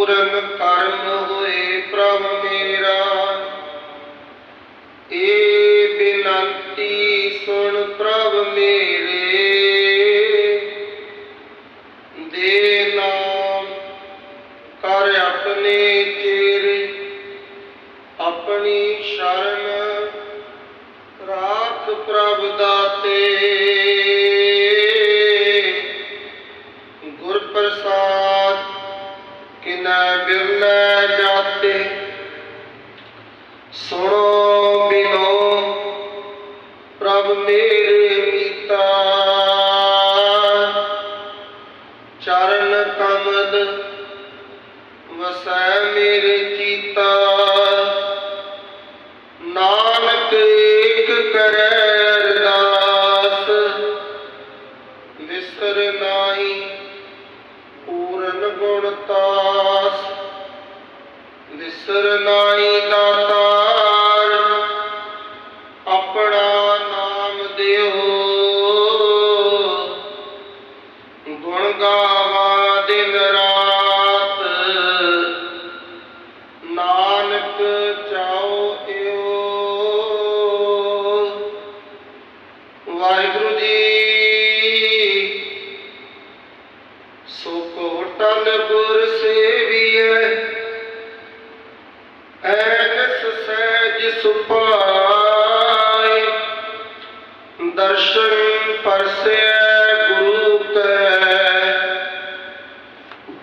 ਪੂਰਨ ਕਰਮ ਹੋਏ ਪ੍ਰਭ ਮੇਰਾ। ਏ ਬਿਨੰਤੀ ਸੁਣ ਪ੍ਰਭ ਮੇਰੇ। ਦੇ ਨਾਮ ਕਰ ਆਪਣੇ ਚੇਰੇ, ਆਪਣੀ ਸ਼ਰਨ ਰਾਖ ਪ੍ਰਭ ਦਾਤੇ। ਸੁਣੋ ਬਿਨੋ, ਪ੍ਰਭ ਮੇਰੇ ਪਿਤਾ ਚਰਨ ਕਮਲ ਵਸੈ ਮੇਰੇ ਚੀਤਾ। ਨਾਨਕ ਏਕ ਕਰੈ ਅਰਦਾਸ, ਵਿਸਰ ਨਾਹੀ ਪੂਰਨ ਗੁਣ ਤਾਸ। ਵਿਸਰ ਨਾਹੀ ਦਾਤਾਰ ਆਪਣਾ ਨਾਮ ਦਿਓ। ਗੁਣ ਗਾਵਾ ਦਿਨ ਰਾਤ। ਨਾਨਕ ਚਾਉ ਏਓ ਵਾਹਿਗੁਰੂ ਜੀ ਸੋ ਕੋਟਲ ਗੁਰ ਸੇਵੀਐ। ਐਨਸ ਸਹਿਜ ਸੁਪਾਏ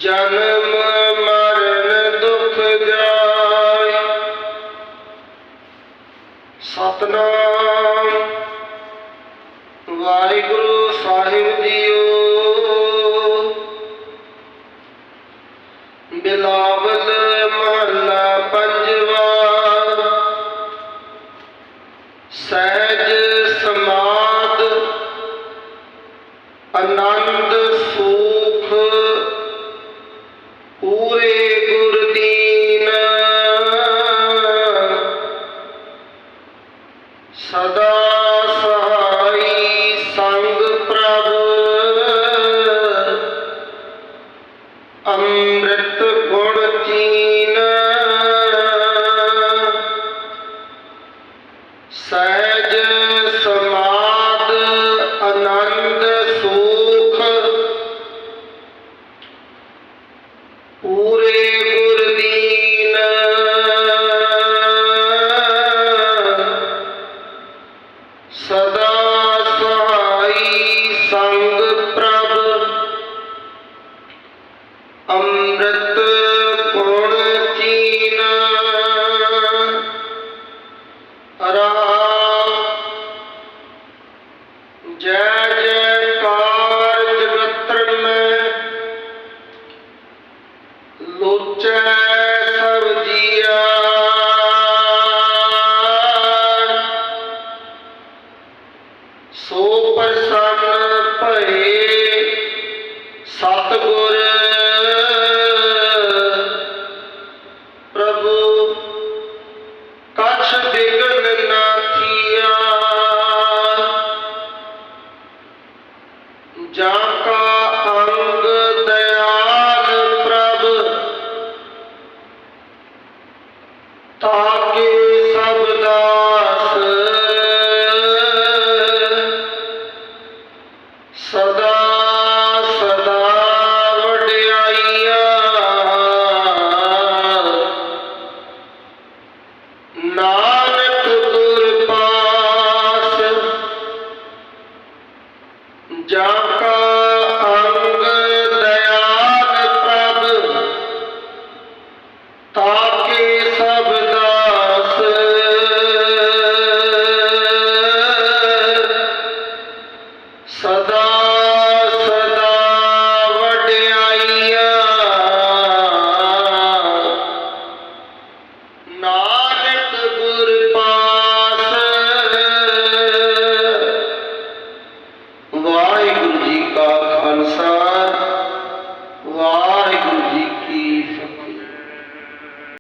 ਜਨਮ ਮਰਨ ਦੁਖ ਜਾਏ ਸਤਨਾਮ। ਵਾਹਿਗੁਰੂ ਸਾਹਿਬ ਸਹਿਜ ਜੈ ਜੈਕਾਰ ਜਾ দাদা